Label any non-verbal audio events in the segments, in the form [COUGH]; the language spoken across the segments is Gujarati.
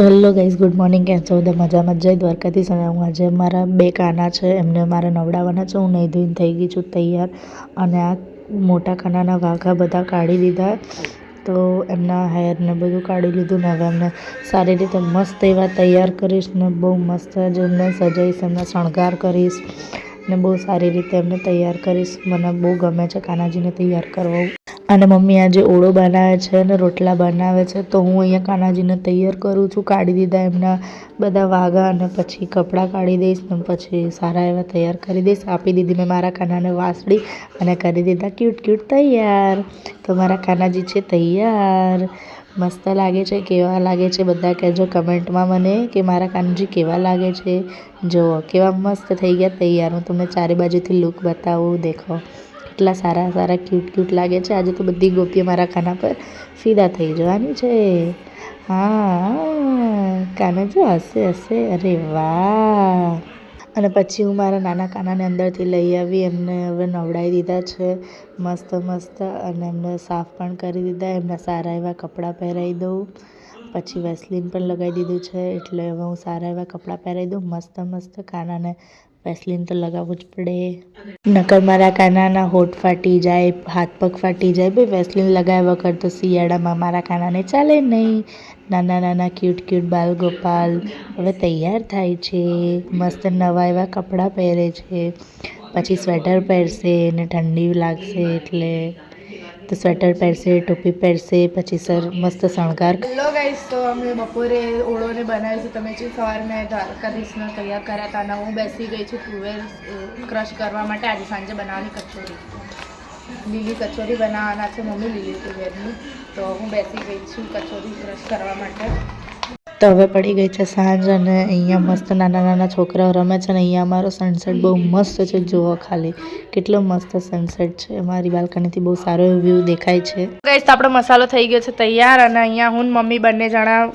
તો હેલો ગાઈઝ, ગુડ મોર્નિંગ. કેમ છો? બધા મજામાં જય દ્વારકાથી અને હું આજે મારા બે કાના છે. એમને મારે નવડાવવાના છે. હું નહીં ધોઈને થઈ ગઈ છું તૈયાર અને આ મોટા કાનાના વાઘા બધા કાઢી દીધા તો એમના હેરને બધું કાઢી લીધું ને હવે એમને સારી રીતે મસ્ત એવા તૈયાર કરીશ ને બહુ મસ્ત જ એમને સજાઈશ એમને શણગાર કરીશ ને બહુ સારી રીતે એમને તૈયાર કરીશ. મને બહુ ગમે છે કાનાજીને તૈયાર કરવું. અને મમ્મી આજે ઓળો બનાવે છે અને રોટલા બનાવે છે, તો હું અહીંયા કાનાજીને તૈયાર કરું છું, કાઢી દીધા એમના બધા વાઘા અને પછી કપડાં કાઢી દઈશ ને પછી સારા એવા તૈયાર કરી દઈશ. આપી દીધી મેં મારા કાનાને વાસળી અને કરી દીધા ક્યુટ ક્યુટ તૈયાર. તો મારા કાનાજી છે તૈયાર. મસ્ત લાગે છે, કેવા લાગે છે બધા કહેજો કમેન્ટમાં મને કે મારા કાનજી કેવા લાગે છે. જુઓ, કેવા મસ્ત થઈ ગયા તૈયાર. હું તમને ચારે બાજુથી લુક બતાવું, દેખો. કેટલા સારા સારા ક્યુટ ક્યુટ લાગે છે. આજે તો બધી ગોપીઓ મારા ખાના પર ફિદા થઈ જવાની છે. હા, કાના જો હસે હસે. અરે વાહ. અને પછી હું મારા નાના કાનાને અંદરથી લઈ આવી. એમને હવે નવડાવી દીધા છે. મસ્ત મસ્ત. અને એમને સાફ પણ કરી દીધા. એમના સારા એવા કપડાં પહેરાવી દઉં. પછી વેસલીન પણ લગાવી દીધું છે. એટલે હવે હું સારા એવા કપડાં પહેરાવી દઉં. મસ્ત મસ્ત કાનાને વેસલીન તો લગાવવું જ પડે. નકર મારા કાનાના હોઠ ફાટી જાય, હાથ પગ ફાટી જાય, ભાઈ વેસલીન લગાવ્યા વગર તો શિયાળામાં મારા કાનાને ચાલે નહીં. નાના નાના ક્યુટ ક્યુટ બાલ ગોપાલ હવે તૈયાર થાય છે. મસ્ત નવા એવા કપડાં પહેરે છે. પછી સ્વેટર પહેરશે ને ઠંડી લાગશે એટલે તો સ્વેટર પહેરશે, ટોપી પહેરશે, પછી સર મસ્ત શણગાર હેલો ગાઈસ તો અમે બપોરે ઓળોને બનાવીશું તમે જે સવારે મેં દ્વારકાધીશને તૈયાર કર્યા હતા. અને હું બેસી ગઈ છું તુવેર ક્રશ કરવા માટે. આજે સાંજે બનાવવાની કચોરી. લીલી કચોરી બનાવવાના છે. મમ્મી લીલી તુવેરની. તો હું બેસી ગઈ છું કચોરી ક્રશ કરવા માટે. તો હવે પડી ગઈ છે સાંજ અને અહીંયા મસ્ત નાના નાના છોકરાઓ રમે છે અને અહીંયા અમારો સનસેટ બહુ મસ્ત છે. જુઓ ખાલી કેટલો મસ્ત સનસેટ છે. અમારી બાલ્કનીથી બહુ સારો વ્યૂ દેખાય છે. ગાઈસ તો આપણો મસાલો થઈ ગયો છે તૈયાર અને અહીંયા હું મમ્મી બંને જણા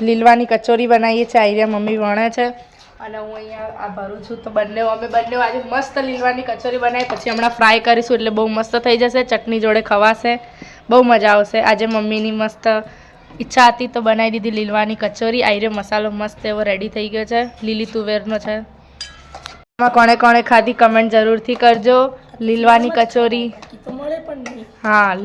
લીલવાની કચોરી બનાવીએ છીએ. આઈડિયા મમ્મી વણે છે. અને હું અહીંયા આ ભરું છું. તો બંને અમે બંને આજે મસ્ત લીલવાની કચોરી બનાવી. પછી હમણાં ફ્રાય કરીશું એટલે બહુ મસ્ત થઈ જશે. ચટણી જોડે ખવાશે. બહુ મજા આવશે. આજે મમ્મીની મસ્ત ઈચ્છા હતી તો બનાવી દીધી લીલવાની કચોરી. આઈરે મસાલો મસ્ત એવો રેડી થઈ ગયો છે. લીલી તુવેરનો છે. એમાં કોણે કોણે ખાધી કમેન્ટ જરૂરથી કરજો. લીલવાની કચોરી. હા,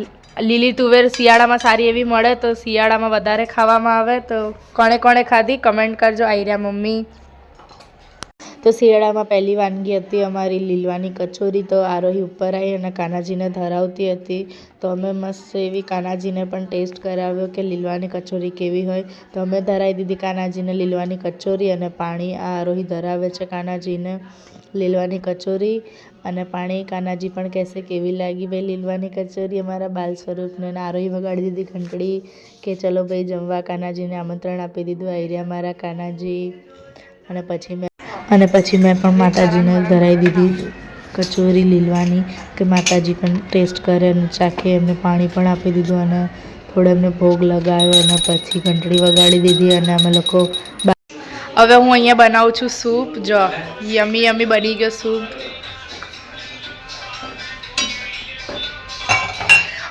લીલી તુવેર શિયાળામાં સારી એવી મળે તો શિયાળામાં વધારે ખાવામાં આવે તો કોણે કોણે ખાધી? કમેન્ટ કરજો. આઈર્યા મમ્મી. તો શિયાળામાં પહેલી વાનગી હતી અમારી લીલવાની કચોરી, તો આરોહી ઉપર આવી અને કાનાજીને ધરાવતી હતી. તો અમે મસ્ત એવી કાનાજીને પણ ટેસ્ટ કરાવ્યો કે લીલવાની કચોરી કેવી હોય. તો અમે ધરાવી દીધી કાનાજીને લીલવાની કચોરી અને પાણી આ આરોહી ધરાવે છે કાનાજીને લીલવાની કચોરી. અને પાણી કાનાજી પણ કહેશે કેવી લાગી ભાઈ લીલવાની કચોરી અમારા બાલ સ્વરૂપને. આરોહી વગાડી દીધી ઘંટડી કે ચલો ભાઈ જમવા કાનાજીને આમંત્રણ આપી દીધું આઈર્યા મારા કાનાજી. અને પછી મેં અને પછી મેં પણ માતાજીને ધરાવી દીધી કચોરી લીલવાની કે માતાજી પણ ટેસ્ટ કરે અને ચાખે. એમને પાણી પણ આપી દીધું અને થોડો એમને ભોગ લગાવ્યો અને પછી ઘંટડી વગાડી દીધી અને અમે લોકો હવે હું અહીંયા બનાવું છું સૂપ. જો, યમી યમી બની ગયો સૂપ.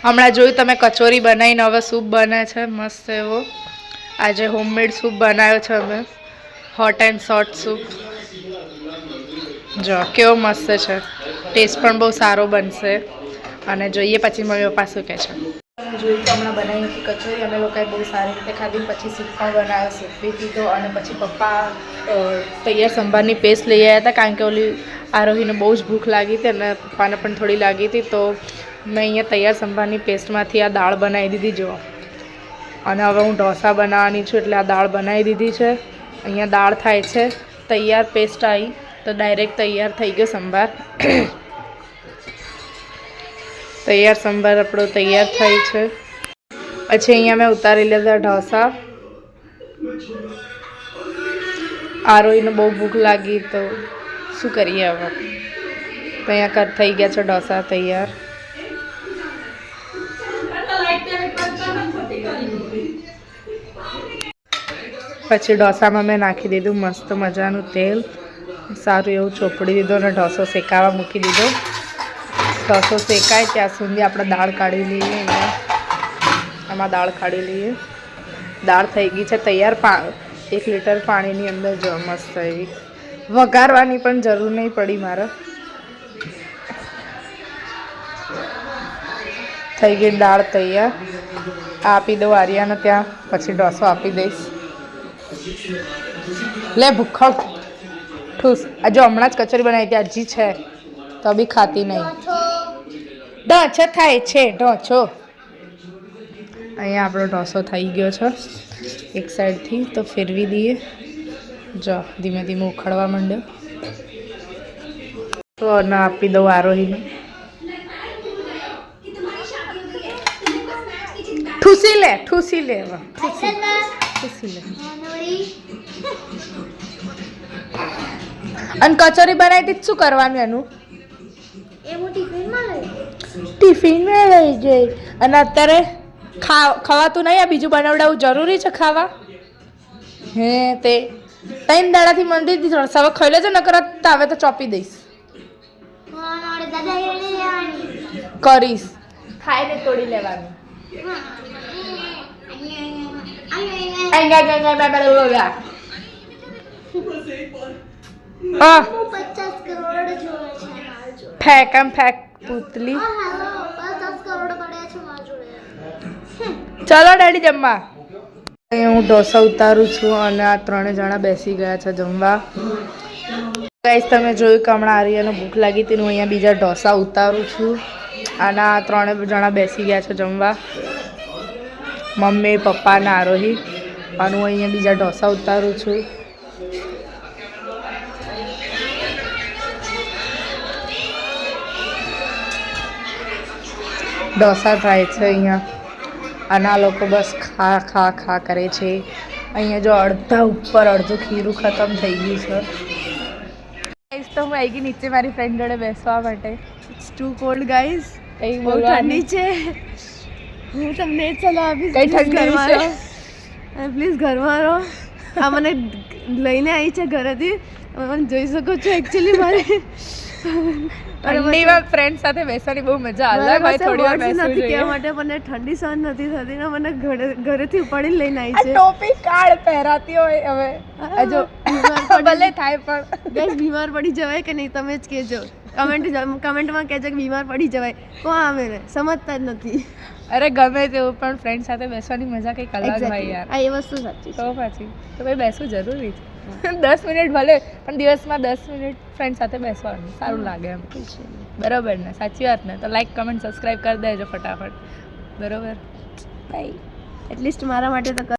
હમણાં જોયું તમે કચોરી બનાવીને હવે સૂપ બને છે. મસ્ત એવો. આજે હોમમેડ સૂપ બનાવ્યો છે અમે. હોટ એન્ડ સોટ સૂપ જો, કેવો મસ્ત છે. ટેસ્ટ પણ બહુ સારો બનશે. અને જોઈએ પછી મમ્મી પપ્પા શું કહે છે. જોયું તો હમણાં બનાવી હતી કચોરી. અમે લોકોએ બહુ સારી રીતે ખાધી. પછી સૂપ પણ બનાવ્યો, સૂપ બી પીધો અને પછી પપ્પા તૈયાર સંભારની પેસ્ટ લઈ આવ્યા હતા. કારણ કે ઓલી આરોહીને બહુ જ ભૂખ લાગી હતી અને પપ્પાને પણ થોડી લાગી હતી. તો મેં અહીંયા તૈયાર સંભારની પેસ્ટમાંથી આ દાળ બનાવી દીધી જો અને હવે હું ઢોસા બનાવવાની છું, એટલે આ દાળ બનાવી દીધી છે. અહીંયા દાળ થાય છે. તૈયાર પેસ્ટ આવી તો ડાયરેક્ટ તૈયાર થઈ ગયો સંભાર. તૈયાર સંભાર આપણો તૈયાર થાય છે. પછી અહીંયા મેં ઉતારી લીધા ઢોસા. આરોહીને બહુ ભૂખ લાગી તો શું કરીએ હવે? તો અહીંયા કર થઈ ગયા છે ઢોસા તૈયાર. પછી ઢોસામાં મેં નાખી દીધું મસ્ત મજાનું તેલ. સારું એવું ચોપડી દીધો અને ઢોસો શેકાવા મૂકી દીધો. ઢોસો શેકાય ત્યાં સુધી આપણે દાળ કાઢી લઈએ આમાં દાળ કાઢી લઈએ. દાળ થઈ ગઈ છે તૈયાર પા, એક લીટર પાણીની અંદર જ મસ્ત એવી વઘારવાની પણ જરૂર નહીં પડી મારે. થઈ ગઈ દાળ તૈયાર. આપી દઉં આર્યાને ત્યાં, પછી ઢોસો આપી દઈશ. લે ભૂખડ ઠૂસ આ જો હમણાં જ કચોરી બનાવી હતી હજી છે. તો બી ખાતી નહીં. ઢોંચો થાય છે ઢોછો. અહીંયા આપણો ઢોસો થઈ ગયો છે એક સાઈડથી. તો ફેરવી દઈએ. જો ધીમે ધીમે ઉખડવા માંડ્યો. તો અને આપી દઉં આરોહીને. ઠૂસી લે ઠૂસી લે ઠૂસી. ઠૂસી લે. અને કચોરી બનાવી હતી શું કરવાનું એનું? ટિફિનમાં લઈ જઈ અને અત્યારે ખા ખવાતું નહીં આ બીજું બનાવડાવવું જરૂરી છે ખાવા? હે તે ત્રણ દાડાથી મંદિરથી હવે ખાઈ લેજો નકર તાવે તો ચોપી દઈશ. કરીશ. ખાઈને તોડી લેવાનું. હા. ફેંક આમ ફેંક પૂતલી. ચલો ડેડી જમવા. હું ઢોસા ઉતારું છું અને આ ત્રણે જણા બેસી ગયા છે જમવા. ગાઈસ તમે જોયું કે હમણાં આર્યને ભૂખ લાગી હતી હું અહીંયા બીજા ઢોસા ઉતારું છું. અને આ ત્રણે જણા બેસી ગયા છે જમવા. મમ્મી પપ્પા અને આરોહી. અને હું અહીંયા બીજા ઢોસા ઉતારું છું. ઢોસા થાય છે અહીંયા. અને આ લોકો બસ ખા ખા ખા કરે છે. અહીંયા જો અડધા ઉપર અડધું ખીરું ખતમ થઈ ગયું છે. ગાઈઝ તો હું આવી ગઈ નીચે મારી ફ્રેન્ડ જોડે બેસવા માટે. ઇટ્સ ટુ કોલ્ડ ગાઈઝ કઈ બહુ ઠંડી છે. હું તમને જ સલાહ આપીશ કઈ ઠંડી છે? પ્લીઝ ઘરમાં રહો. આ મને લઈને આવી છે ઘરેથી. જોઈ શકો છો એકચ્યુઅલી મારે. ઠંડીમાં ફ્રેન્ડ સાથે બેસવાની બહુ મજા અલગ હોય થોડી વાર બેસવું જોઈએ કહેવા માટે મને ઠંડી સહન નથી થતી ને મને ઘરે- ઘરેથી ઉપાડીને લઈને આવી છે. ટોપી કાળ પહેરાતી હોય હવે. જો ભલે થાય પણ. ગાઈસ બીમાર પડી જવાય કે નહીં તમે જ કહેજો. કમેન્ટ કમેન્ટમાં કહેજો કે બીમાર પડી જવાય. કોણ આવે ને? સમજતા જ નથી. અરે ગમે તેવું પણ ફ્રેન્ડ સાથે બેસવાની મજા કંઈક અલગ હોય યાર. આ એ વસ્તુ સાચી તો પછી તો ભાઈ બેસવું જરૂરી છે. [LAUGHS] દસ મિનિટ ભલે પણ દિવસમાં દસ મિનિટ ફ્રેન્ડ સાથે બેસવાનું સારું લાગે એમ. બરોબર ને? સાચી વાત ને? તો લાઈક કમેન્ટ સબસ્ક્રાઈબ કરી દેજો ફટાફટ. બરોબર? બાય એટલીસ્ટ મારા માટે તો